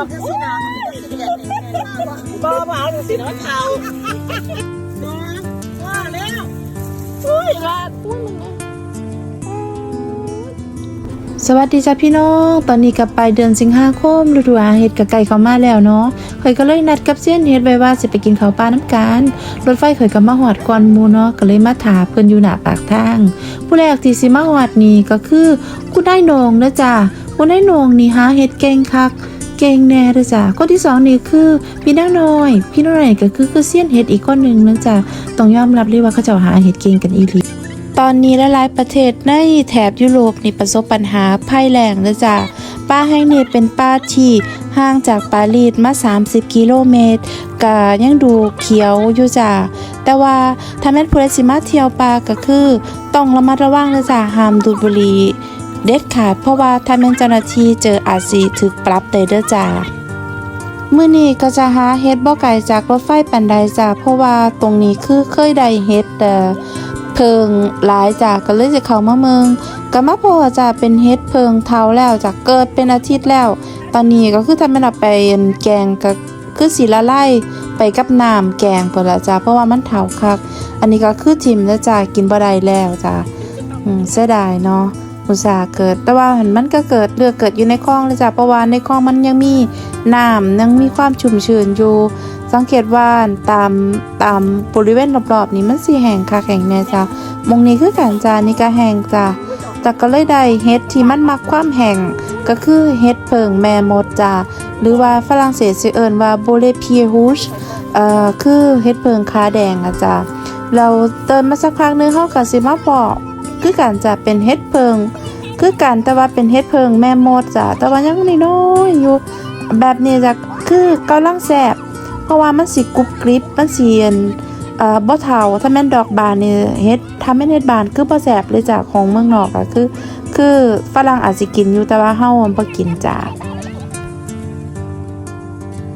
อบจะสินะมันจะเสียดบ่บ่เอาสินะเทานะว่าแล้วอุ้ยว่าอุ้ยมันสวัสดีจ้าพี่น้อง ตอนนี้กับปลายเดือนสิงหาคมฤดูอาเห็ดกับไก่เข้ามาแล้วเนาะข่อยก็เลยนัดกับเซียนเฮ็ดไว้ว่าสิไปกินข้าวปลาน้ำกันรถไฟข่อยก็มาหอดก่อนมูเนาะก็เลยมาถาเพิ่นอยู่หน้าปากทาง ผู้แรกที่สิมาหอดนี่ก็คือคุณนายโนงเด้อจ้าคุณนายโนงนี่หาเฮ็ดเก่งคัก เก่งแน่เด้อจ้าคนที่สองนี่คือพี่นางน้อย พี่น้อยก็คือคือเซียนเฮ็ดอีกคนหนึ่งเนะจ้าต้องยอมรับเลยว่าเขาเจ้าหาเฮ็ดเก่งกันอีหลีตอนนี้หลายๆประเทศในแถบยุโรปนี่ประสบปัญหาภัยแล้งแล้วจ้ะป้าแห่งนี้เป็นป้าที่ห่างจากปารีสมา 30 กิโลเมตรก็ยังดูเขียวอยู่จ้ะแต่ว่าถ้าแม่นผู้ใดสิมาเที่ยวป่าก็คือ ต้องระมัดระวังเลยจ้ะห้ามดูดบุหรี่ เด็ดขาดเพราะว่าถ้าแม่นเจ้าหน้าที่เจออาจสิถูกปรับได้เดอจ้ะมื้อนี้ก็จะหาเฮ็ดบ่ไกลจากรถไฟปันใดจ้ะเพราะว่าตรงนี้คือเคยได้เฮ็ดเอ่เพิงหลายจ้ะก็เลยจะเข้ามาเมืองก็มาพอจะเป็นเฮ็ดเพิงเทาแล้วจ้ะเกิดเป็นอาทิตย์แล้ว ตอนนี้ก็คือทำเป็นเอาไปแกงก็คือสิละไลายไปกับน้ำแกงพุ่นละจ้ะเพราะว่ามันเฒ่าคัก อันนี้ก็คือทิมแล้วจ้ะกินบ่ได้แล้วจ้ะอืมเสียดายเนาะ อุตสาห์เกิด แต่ว่าหันมันก็เกิดเลือกเกิดอยู่ในคลองเลยจ้ะเพราะว่าในคลองมันยังมีน้ำยังมีความชุ่มชื้นอยู่ สังเกตว่าตามตามบริเวณรอบๆนี้มันสีแห้งคักแห้งแน่จ้ะมงนี้คือการจานี่ก็แห้งจ้ะแต่ก็เลยได้เฮ็ดที่มันมักความแห้งก็คือเฮ็ดเพิงแม่มดจ้ะหรือว่าฝรั่งเศสเอิ้นว่าโบเลพีฮูชเอ่อคือเฮ็ดเพิงขาแดงอะจ้ะเราเติมมาสักพักนึงเฮาก็สิมาพอคือการจะเป็นเฮ็ดเพิง คือการแต่ว่าเป็นเฮ็ดเพิงแม่มดจ้ะแต่ว่ายังน้อยอยู่แบบนี้จ้ะคือกำลังแสบเพราะว่ามันสิกรุบกริบมันสิเอ็นเอ่อบ่เฒ่าถ้าแม่นดอกบานนี่เฮ็ดถ้าแม่นเฮ็ดบานคือบ่แสบเลยจ้ะของเมืองนอกอะคือ คือฝรั่งอาจสิกินอยู่แต่ว่าเฮาบ่กินจ้ะ